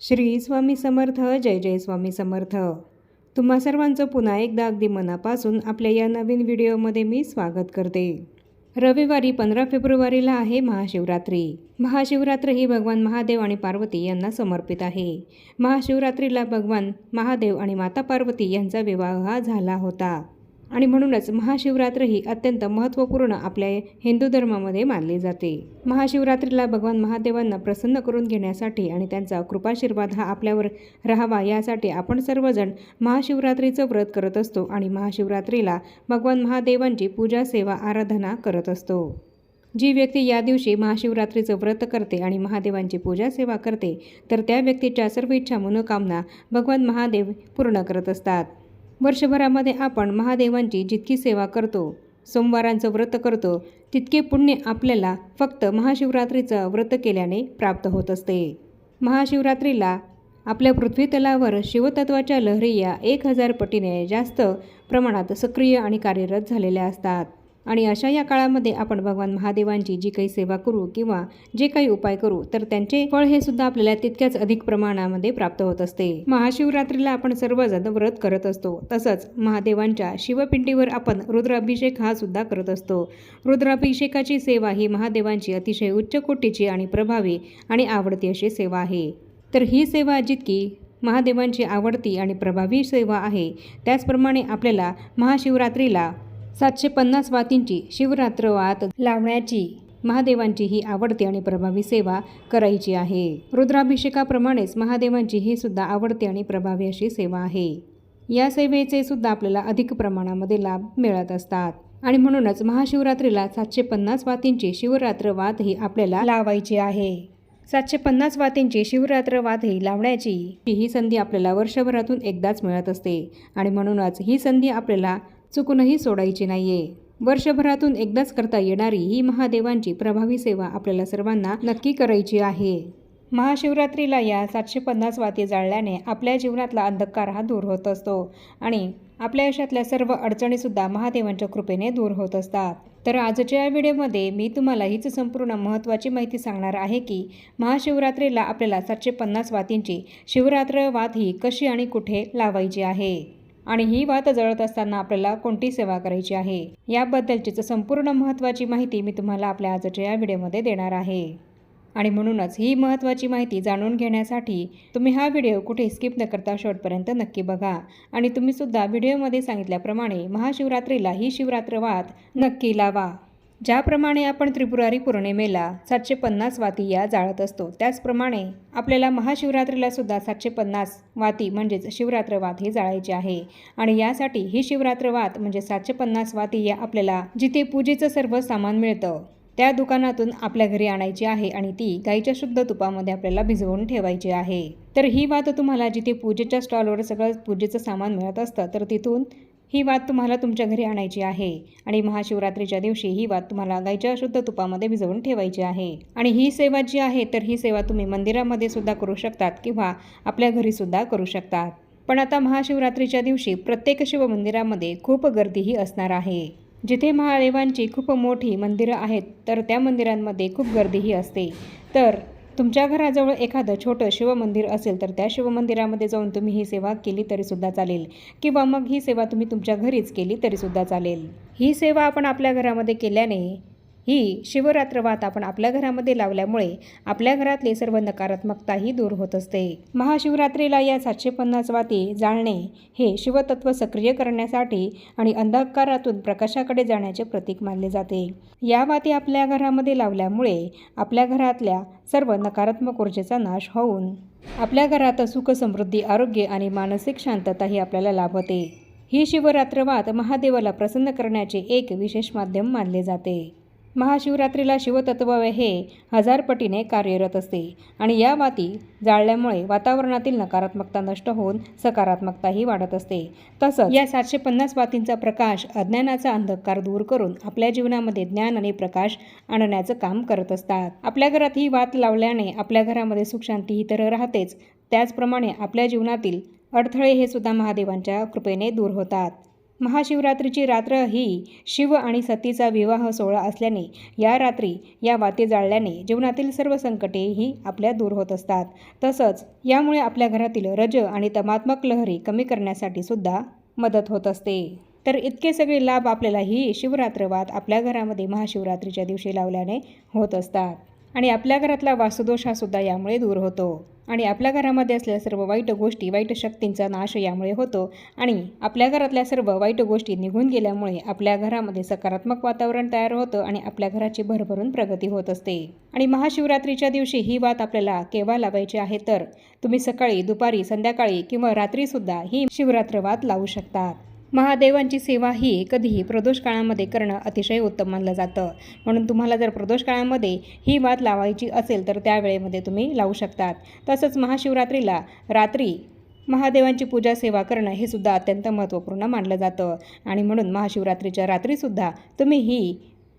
श्री स्वामी समर्थ जय जय स्वामी समर्थ. तुम्हा सर्वांचं पुन्हा एकदा अगदी मनापासून आपल्या या नवीन व्हिडिओमध्ये मी स्वागत करते. रविवारी पंधरा फेब्रुवारीला आहे महाशिवरात्री. महाशिवरात्र ही भगवान महादेव आणि पार्वती यांना समर्पित आहे. महाशिवरात्रीला भगवान महादेव आणि माता पार्वती यांचा विवाह हा झाला होता. आणि म्हणूनच महाशिवरात्र ही अत्यंत महत्त्वपूर्ण आपल्या हिंदू धर्मामध्ये मानली जाते. महाशिवरात्रीला भगवान महादेवांना प्रसन्न करून घेण्यासाठी आणि त्यांचा कृपाशीर्वाद हा आपल्यावर राहावा यासाठी आपण सर्वजण महाशिवरात्रीचं व्रत करत असतो आणि महाशिवरात्रीला भगवान महादेवांची पूजा सेवा आराधना करत असतो. जी व्यक्ती या दिवशी महाशिवरात्रीचं व्रत करते आणि महादेवांची पूजा सेवा करते तर त्या व्यक्तीच्या सर्व इच्छा मनोकामना भगवान महादेव पूर्ण करत असतात. वर्षभरामध्ये आपण महादेवांची जितकी सेवा करतो सोमवारांचं व्रत करतो तितके पुण्य आपल्याला फक्त महाशिवरात्रीचं व्रत केल्याने प्राप्त होत असते. महाशिवरात्रीला आपल्या पृथ्वीतलावर शिवतत्वाच्या लहरी या एक हजार पटीने जास्त प्रमाणात सक्रिय आणि कार्यरत झालेल्या असतात. आणि अशा या काळामध्ये आपण भगवान महादेवांची जी काही सेवा करू किंवा जे काही उपाय करू तर त्यांचे फळ हे सुद्धा आपल्याला तितक्याच अधिक प्रमाणामध्ये प्राप्त होत असते. महाशिवरात्रीला आपण सर्वजण व्रत करत असतो. तसंच महादेवांच्या शिवपिंडीवर आपण रुद्राभिषेक हा सुद्धा करत असतो. रुद्राभिषेकाची सेवा ही महादेवांची अतिशय उच्च कोटीची आणि प्रभावी आणि आवडती अशी सेवा आहे. तर ही सेवा जितकी महादेवांची आवडती आणि प्रभावी सेवा आहे त्याचप्रमाणे आपल्याला महाशिवरात्रीला सातशे पन्नास वातींची शिवरात्र वात लावण्याची महादेवांची ही आवडती आणि प्रभावी सेवा करायची आहे. रुद्राभिषेकाप्रमाणेच महादेवांची ही सुद्धा आवडती आणि प्रभावी अशी सेवा आहे. या सेवेचे सुद्धा आपल्याला अधिक प्रमाणामध्ये लाभ मिळत असतात. आणि म्हणूनच महाशिवरात्रीला सातशे पन्नास वातींची शिवरात्र वात ही आपल्याला लावायची आहे. सातशे पन्नास वातींची शिवरात्र वात ही लावण्याची ही संधी आपल्याला वर्षभरातून एकदाच मिळत असते. आणि म्हणूनच ही संधी आपल्याला चुकूनही सोडायची नाहीये. वर्षभरातून एकदाच करता येणारी ही महादेवांची प्रभावी सेवा आपल्याला सर्वांना नक्की करायची आहे. महाशिवरात्रीला या सातशे पन्नास वाती जाळल्याने आपल्या जीवनातला अंधकार हा दूर होत असतो आणि आपल्या आयुष्यातल्या सर्व अडचणीसुद्धा महादेवांच्या कृपेने दूर होत असतात. तर आजच्या या व्हिडिओमध्ये मी तुम्हाला हीच संपूर्ण महत्त्वाची माहिती सांगणार आहे की महाशिवरात्रीला आपल्याला सातशे पन्नास वातींची शिवरात्र वात ही कशी आणि कुठे लावायची आहे. आणि ही वात जळत असताना आपल्याला कोणती सेवा करायची आहे? याबद्दलचीच संपूर्ण महत्त्वाची माहिती मी तुम्हाला आपल्या आजच्या या व्हिडिओमध्ये देणार आहे. आणि म्हणूनच ही महत्त्वाची माहिती जाणून घेण्यासाठी तुम्ही हा व्हिडिओ कुठे स्किप न करता शेवटपर्यंत नक्की बघा. आणि तुम्हीसुद्धा व्हिडिओमध्ये सांगितल्याप्रमाणे महाशिवरात्रीला ही शिवरात्र वात नक्की लावा. ज्याप्रमाणे आपण त्रिपुरारी पौर्णिमेला सातशे पन्नास वाती या जाळत असतो त्याचप्रमाणे आपल्याला महाशिवरात्रीला सुद्धा सातशे पन्नास वाती म्हणजेच शिवरात्र वात ही जाळायची आहे. आणि यासाठी ही शिवरात्र वात म्हणजे सातशे पन्नास वाती या आपल्याला जिथे पूजेचं सर्व सामान मिळतं त्या दुकानातून आपल्या घरी आणायची आहे आणि ती गाईच्या शुद्ध तुपामध्ये आपल्याला भिजवून ठेवायची आहे. तर ही वात तुम्हाला जिथे पूजेच्या स्टॉलवर सगळं पूजेचं सामान मिळत असतं तर तिथून ही वात तुम्हाला तुमच्या घरी आणायची आहे आणि महाशिवरात्रीच्या दिवशी ही वात तुम्हाला गाईच्या शुद्ध तुपामध्ये भिजवून ठेवायची आहे. आणि ही सेवा जी आहे तर ही सेवा तुम्ही मंदिरामध्ये सुद्धा करू शकतात किंवा आपल्या घरीसुद्धा करू शकतात. पण आता महाशिवरात्रीच्या दिवशी प्रत्येक शिवमंदिरामध्ये खूप गर्दीही असणार आहे. जिथे महादेवांची खूप मोठी मंदिरं आहेत तर त्या मंदिरांमध्ये खूप गर्दीही असते. तर तुमच्या घराजवळ एखादं छोटं शिवमंदिर असेल तर त्या शिवमंदिरामध्ये जाऊन तुम्ही ही सेवा केली तरीसुद्धा चालेल. किंवा मग ही सेवा तुम्ही तुमच्या घरीच केली तरीसुद्धा चालेल. ही सेवा आपण आपल्या घरामध्ये केल्याने ही शिवरात्रवात आपण आपल्या घरामध्ये लावल्यामुळे आपल्या घरातली सर्व नकारात्मकताही दूर होत असते. महाशिवरात्रीला या सातशे पन्नास वाती जाळणे हे शिवतत्व सक्रिय करण्यासाठी आणि अंधकारातून प्रकाशाकडे जाण्याचे प्रतीक मानले जाते. या वाती आपल्या घरामध्ये लावल्यामुळे आपल्या घरातल्या सर्व नकारात्मक ऊर्जेचा नाश होऊन आपल्या घरात सुख समृद्धी आरोग्य आणि मानसिक शांतताही आपल्याला लाभते. ही शिवरात्रवात महादेवाला प्रसन्न करण्याचे एक विशेष माध्यम मानले जाते. महाशिवरात्रीला शिवतत्व हे हजारपटीने कार्यरत असते आणि या वाती जाळल्यामुळे वातावरणातील नकारात्मकता नष्ट होऊन सकारात्मकताही वाढत असते. तसंच या सातशे पन्नास वातींचा प्रकाश अज्ञानाचा अंधकार दूर करून आपल्या जीवनामध्ये ज्ञान आणि प्रकाश आणण्याचं काम करत असतात. आपल्या घरात ही वात लावल्याने आपल्या घरामध्ये सुखशांती ही तर राहतेच. त्याचप्रमाणे आपल्या जीवनातील अडथळे हे सुद्धा महादेवांच्या कृपेने दूर होतात. महाशिवरात्रीची रात्र ही शिव आणि सतीचा विवाह सोहळा असल्याने या रात्री या वाती जाळल्याने जीवनातील सर्व संकटेही आपल्या दूर होत असतात. तसंच यामुळे आपल्या घरातील रज आणि तमात्मक लहरी कमी करण्यासाठी सुद्धा मदत होत असते. तर इतके सगळे लाभ आपल्याला ही शिवरात्रवात आपल्या घरामध्ये महाशिवरात्रीच्या दिवशी लावल्याने होत असतात. आणि आपल्या घरातला वास्तुदोष हा सुद्धा यामुळे दूर होतो. आणि आपल्या घरामध्ये असलेल्या सर्व वाईट गोष्टी वाईट शक्तींचा नाश यामुळे होतो. आणि आपल्या घरातल्या सर्व वाईट गोष्टी निघून गेल्यामुळे आपल्या घरामध्ये सकारात्मक वातावरण तयार होतं आणि आपल्या घराची भरभरून प्रगती होत असते. आणि महाशिवरात्रीच्या दिवशी ही वात आपल्याला केव्हा लावायची आहे तर तुम्ही सकाळी दुपारी संध्याकाळी किंवा रात्रीसुद्धा ही शिवरात्र वात लावू शकतात. महादेवांची सेवा ही कधीही प्रदोष काळामध्ये करणं अतिशय उत्तम मानलं जातं. म्हणून तुम्हाला जर प्रदोष काळामध्ये ही वाद लावायची असेल तर त्यावेळेमध्ये तुम्ही लावू शकतात. तसंच महाशिवरात्रीला रात्री महादेवांची पूजा सेवा करणं हे सुद्धा अत्यंत महत्त्वपूर्ण मानलं जातं. आणि म्हणून महाशिवरात्रीच्या रात्रीसुद्धा तुम्ही ही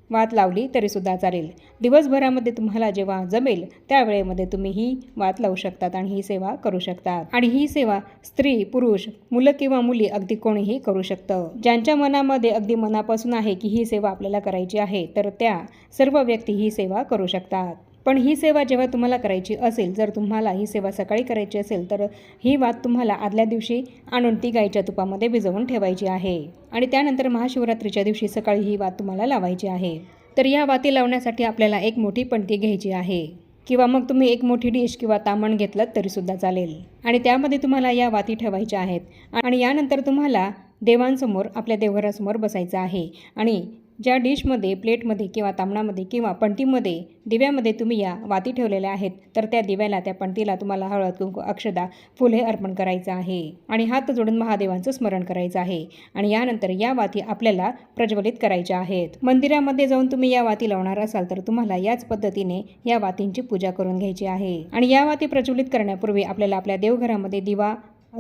वात लावली तरीसुद्धा चालेल. दिवसभरामध्ये तुम्हाला जेव्हा जमेल त्यावेळेमध्ये तुम्ही ही वात लावू शकतात आणि ही सेवा करू शकतात. आणि ही सेवा स्त्री पुरुष मुलं किंवा मुली अगदी कोणीही करू शकतं. ज्यांच्या मनामध्ये अगदी मनापासून आहे की ही सेवा आपल्याला करायची आहे तर त्या सर्व व्यक्ती ही सेवा करू शकतात. पण ही सेवा जेव्हा तुम्हाला करायची असेल जर तुम्हाला ही सेवा सकाळी करायची असेल तर ही वात तुम्हाला आदल्या दिवशी आणून ती गाईच्या तुपामध्ये भिजवून ठेवायची आहे. आणि त्यानंतर महाशिवरात्रीच्या दिवशी सकाळी ही वात तुम्हाला लावायची आहे. तर या वाती लावण्यासाठी आपल्याला एक मोठी पणती घ्यायची आहे. किंवा मग तुम्ही एक मोठी डिश किंवा तामण घेतलं तरीसुद्धा चालेल. आणि त्यामध्ये तुम्हाला या वाती ठेवायच्या आहेत. आणि यानंतर तुम्हाला देवांसमोर आपल्या देवघरासमोर बसायचं आहे. आणि ज्या डिशमध्ये प्लेटमध्ये किंवा तांबणामध्ये किंवा पणतीमध्ये दिव्यामध्ये तुम्ही या वाती ठेवलेल्या आहेत तर त्या दिव्याला त्या पणतीला तुम्हाला हळद कुंकू अक्षदा फुले अर्पण करायचं आहे. आणि हात जोडून महादेवांचं स्मरण करायचं आहे. आणि यानंतर या वाती आपल्याला प्रज्वलित करायच्या आहेत. मंदिरामध्ये जाऊन तुम्ही या वाती लावणार असाल तर तुम्हाला याच पद्धतीने या वातींची पूजा करून घ्यायची आहे. आणि या वाती प्रज्वलित करण्यापूर्वी आपल्याला आपल्या देवघरामध्ये दिवा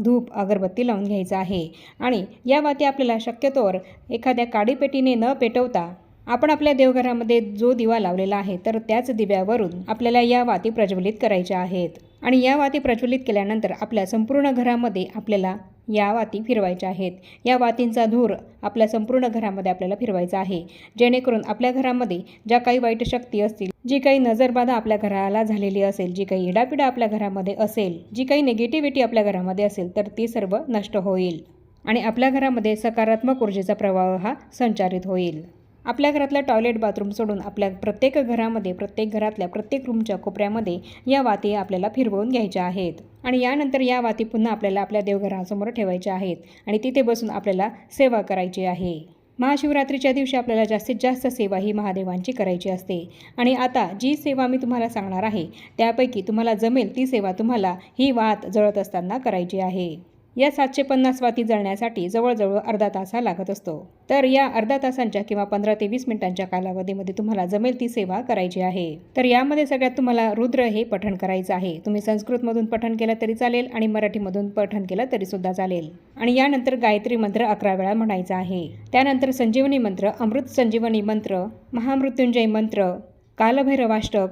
धूप अगरबत्ती लावून घ्यायचा आहे. आणि या वाती आपल्याला शक्यतोवर एखाद्या काडीपेटीने न पेटवता आपण आपल्या देवघरामध्ये जो दिवा लावलेला आहे तर त्याच दिव्यावरून आपल्याला या वाती प्रज्वलित करायच्या आहेत. आणि या वाती प्रज्वलित केल्यानंतर आपल्या संपूर्ण घरामध्ये आपल्याला या वाती फिरवायच्या आहेत. या वातींचा धूर आपल्या संपूर्ण घरामध्ये आपल्याला फिरवायचा आहे. जेणेकरून आपल्या घरामध्ये ज्या काही वाईट शक्ती असतील जी काही नजरबाधा आपल्या घराला झालेली असेल जी काही इडापिडा आपल्या घरामध्ये असेल जी काही निगेटिव्हिटी आपल्या घरामध्ये असेल तर ती सर्व नष्ट होईल आणि आपल्या घरामध्ये सकारात्मक ऊर्जेचा प्रवाह हा संचारित होईल. आपल्या घरातलं टॉयलेट बाथरूम सोडून आपल्या प्रत्येक घरामध्ये प्रत्येक घरातल्या प्रत्येक रूमच्या कोपऱ्यामध्ये या वाती आपल्याला फिरवून घ्यायच्या आहेत. आणि यानंतर या वाती पुन्हा आपल्याला आपल्या देवघरासमोर ठेवायच्या आहेत आणि तिथे बसून आपल्याला सेवा करायची आहे. महाशिवरात्रीच्या दिवशी आपल्याला जास्तीत जास्त सेवा ही महादेवांची करायची असते. आणि आता जी सेवा मी तुम्हाला सांगणार आहे त्यापैकी तुम्हाला जमेल ती सेवा तुम्हाला ही वात जळत असताना करायची आहे. या सातशे पन्नास वाती जळण्यासाठी जवळजवळ अर्धा तास हा लागत असतो. तर या अर्धा तासांच्या किंवा पंधरा ते वीस मिनिटांच्या कालावधीमध्ये तुम्हाला जमेल ती सेवा करायची आहे. तर यामध्ये सगळ्यात तुम्हाला रुद्र हे पठण करायचं आहे. तुम्ही संस्कृतमधून पठण केलं तरी चालेल आणि मराठीमधून पठण केलं तरी सुद्धा चालेल. आणि यानंतर गायत्री मंत्र अकरा वेळा म्हणायचा आहे. त्यानंतर संजीवनी मंत्र अमृत संजीवनी मंत्र महामृत्युंजय मंत्र कालभैरवाष्टक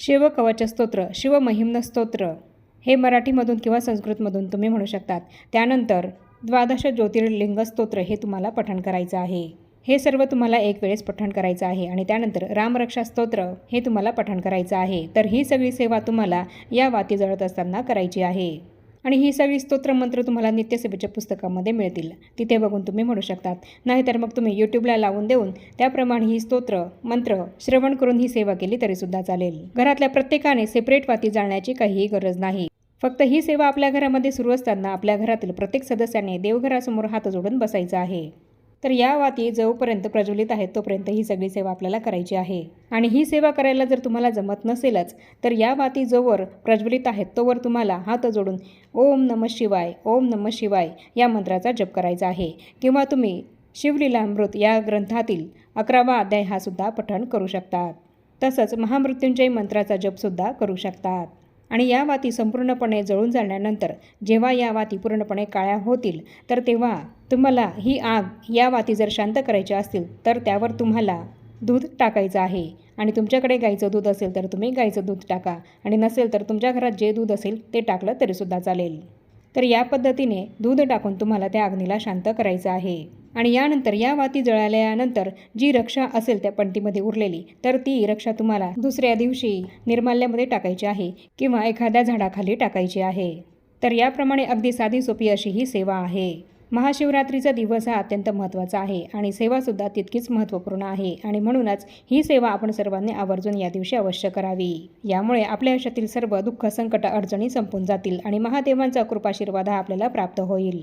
शिवकवच स्तोत्र शिवमहिम्न स्तोत्र हे मराठीमधून किंवा संस्कृतमधून तुम्ही म्हणू शकतात. त्यानंतर द्वादश ज्योतिर्लिंग स्तोत्र हे तुम्हाला पठण करायचं आहे. हे सर्व तुम्हाला एक वेळेस पठण करायचं आहे आणि त्यानंतर रामरक्षा स्तोत्र हे तुम्हाला पठण करायचं आहे. तर ही सगळी सेवा तुम्हाला या वाती जळत असताना करायची आहे. आणि ही सगळी स्तोत्र मंत्र तुम्हाला नित्यसेवेच्या पुस्तकामध्ये मिळतील. तिथे बघून तुम्ही म्हणू शकतात. नाहीतर मग तुम्ही यूट्यूबला लावून देऊन त्याप्रमाणे ही स्तोत्र मंत्र श्रवण करून ही सेवा केली तरीसुद्धा चालेल. घरातल्या प्रत्येकाने सेपरेट वाती जाळण्याची काहीही गरज नाही. फक्त ही सेवा आपल्या घरामध्ये सुरू असताना आपल्या घरातील प्रत्येक सदस्याने देवघरासमोर हात जोडून बसायचं आहे. तर या वाती जोपर्यंत प्रज्वलित आहेत तोपर्यंत ही सगळी सेवा आपल्याला करायची आहे. आणि ही सेवा करायला जर तुम्हाला जमत नसेलच तर या वाती जोवर प्रज्वलित आहेत तोवर तुम्हाला हात जोडून ओम नम शिवाय ओम नम शिवाय या मंत्राचा जप करायचा आहे. किंवा तुम्ही शिवलीलामृत या ग्रंथातील अकरावा अध्याय हा सुद्धा पठण करू शकतात. तसंच महामृत्युंजय मंत्राचा जपसुद्धा करू शकतात. आणि या वाती संपूर्णपणे जळून जाण्यानंतर जेव्हा या वाती पूर्णपणे काळ्या होतील तर तेव्हा तुम्हाला ही आग या वाती जर शांत करायच्या असतील तर त्यावर तुम्हाला दूध टाकायचं आहे. आणि तुमच्याकडे गाईचं दूध असेल तर तुम्ही गाईचं दूध टाका. आणि नसेल तर तुमच्या घरात जे दूध असेल ते टाकलं तरीसुद्धा चालेल. तर या पद्धतीने दूध टाकून तुम्हाला त्या अग्नीला शांत करायचं आहे. आणि यानंतर या वाती जळाल्यानंतर जी रक्षा असेल त्या पणतीमध्ये उरलेली तर ती रक्षा तुम्हाला दुसऱ्या दिवशी निर्माल्यामध्ये टाकायची आहे किंवा एखाद्या झाडाखाली टाकायची आहे. तर याप्रमाणे अगदी साधी सोपी अशी ही सेवा आहे. महाशिवरात्रीचा दिवस हा अत्यंत महत्त्वाचा आहे आणि सेवासुद्धा तितकीच महत्त्वपूर्ण आहे आणि म्हणूनच ही सेवा आपण सर्वांनी आवर्जून या दिवशी अवश्य करावी. यामुळे आपल्या आयुष्यातील सर्व दुःख संकट अडचणी संपून जातील आणि महादेवांचा कृपाशीर्वाद हा आपल्याला प्राप्त होईल.